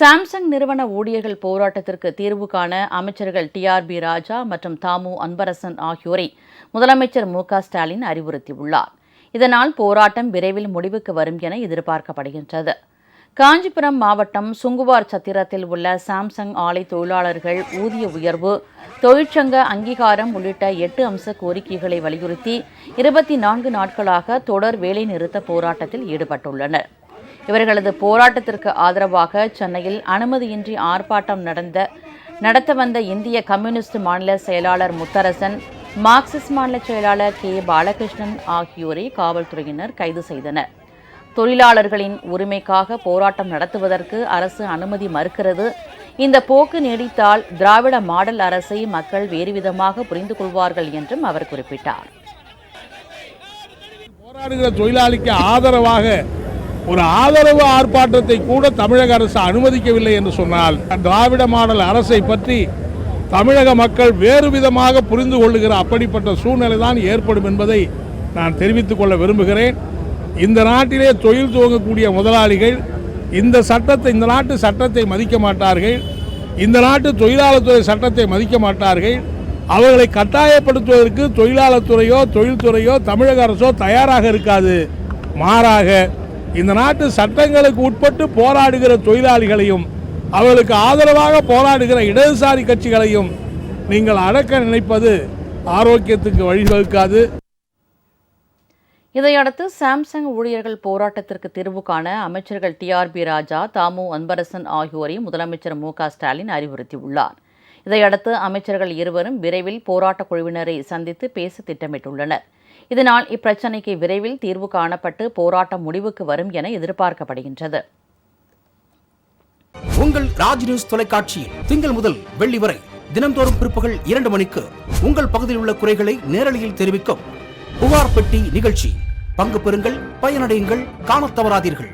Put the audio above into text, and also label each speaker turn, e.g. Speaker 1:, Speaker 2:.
Speaker 1: Samsung நிறுவன ஊழியர்கள் போராட்டத்திற்கு தீர்வு காண அமைச்சர்கள் டிஆர்பி ராஜா மற்றும் தாமு அன்பரசன் ஆகியோரை முதலமைச்சர் மு க ஸ்டாலின் அறிவுறுத்தியுள்ளார். இதனால் போராட்டம் விரைவில் முடிவுக்கு வரும் என எதிர்பார்க்கப்படுகின்றது. காஞ்சிபுரம் மாவட்டம் சுங்குவார் சத்திரத்தில் உள்ள சாம்சங் ஆலை தொழிலாளர்கள் ஊதிய உயர்வு தொழிற்சங்க அங்கீகாரம் உள்ளிட்ட எட்டு அம்ச கோரிக்கைகளை வலியுறுத்தி இருபத்தி நான்கு நாட்களாக தொடர் வேலைநிறுத்த போராட்டத்தில் ஈடுபட்டுள்ளனர். இவர்களது போராட்டத்திற்கு ஆதரவாக சென்னையில் அனுமதியின்றி ஆர்ப்பாட்டம் நடந்த நடத்த வந்த இந்திய கம்யூனிஸ்ட் மாநில செயலாளர் முத்தரசன் மார்க்சிஸ்ட் மாநில செயலாளர் கே. பாலகிருஷ்ணன் ஆகியோரை காவல்துறையினர் கைது செய்தனர். தொழிலாளர்களின் உரிமைக்காக போராட்டம் நடத்துவதற்கு அரசு அனுமதி மறுக்கிறது. இந்த போக்கு நீடித்தால் திராவிட மாடல் அரசை மக்கள் வேறு விதமாக புரிந்து கொள்வார்கள் என்றும் அவர் குறிப்பிட்டார்.
Speaker 2: போராடுகிற தொழிலாளிக்கு ஆதரவாக ஒரு ஆதரவு ஆர்ப்பாட்டத்தை கூட தமிழக அரசு அனுமதிக்கவில்லை என்று சொன்னால் திராவிட மாடல் அரசை பற்றி தமிழக மக்கள் வேறு விதமாக புரிந்து கொள்ளுகிற அப்படிப்பட்ட சூழ்நிலை தான் ஏற்படும் என்பதை நான் தெரிவித்துக் கொள்ள விரும்புகிறேன். இந்த நாட்டிலே தொழில் துவங்கக்கூடிய முதலாளிகள் இந்த சட்டத்தை இந்த நாட்டு சட்டத்தை மதிக்க மாட்டார்கள். இந்த நாட்டு தொழிலாளர் துறை சட்டத்தை மதிக்க மாட்டார்கள். அவர்களை கட்டாயப்படுத்துவதற்கு தொழிலாளர் துறையோ தொழில்துறையோ தமிழக அரசோ தயாராக இருக்காது. மாறாக இந்த நாட்டு சட்டங்களுக்கு உட்பட்டு போராடுகிற தொழிலாளிகளையும் அவர்களுக்கு ஆதரவாக போராடுகிற இடதுசாரி கட்சிகளையும் நீங்கள் அடக்க நினைப்பது ஆரோக்கியத்துக்கு வழிவகுக்காது.
Speaker 1: இதையடுத்து சாம்சங் ஊழியர்கள் போராட்டத்திற்கு தீர்வு காண அமைச்சர்கள் டிஆர்பி ராஜா தாமு அன்பரசன் ஆகியோரை முதலமைச்சர் மு க ஸ்டாலின் அறிவுறுத்தியுள்ளார். இதையடுத்து அமைச்சர்கள் இருவரும் விரைவில் போராட்டக் குழுவினரை சந்தித்து பேச திட்டமிட்டுள்ளனர். இதனால் இப்பிரச்சினைக்கு விரைவில் தீர்வு காணப்பட்டு போராட்டம் முடிவுக்கு வரும் என எதிர்பார்க்கப்படுகின்றது.
Speaker 3: உங்கள் ராஜ் நியூஸ் தொலைக்காட்சியில் திங்கள் முதல் வெள்ளி வரை தினந்தோறும் பிற்பகல் இரண்டு மணிக்கு உங்கள் பகுதியில் உள்ள குறைகளை நேரலையில் தெரிவிக்கும் புகார் பெட்டி நிகழ்ச்சி. பங்கு பெறுங்கள் பயனடையுங்கள் காண தவறாதீர்கள்.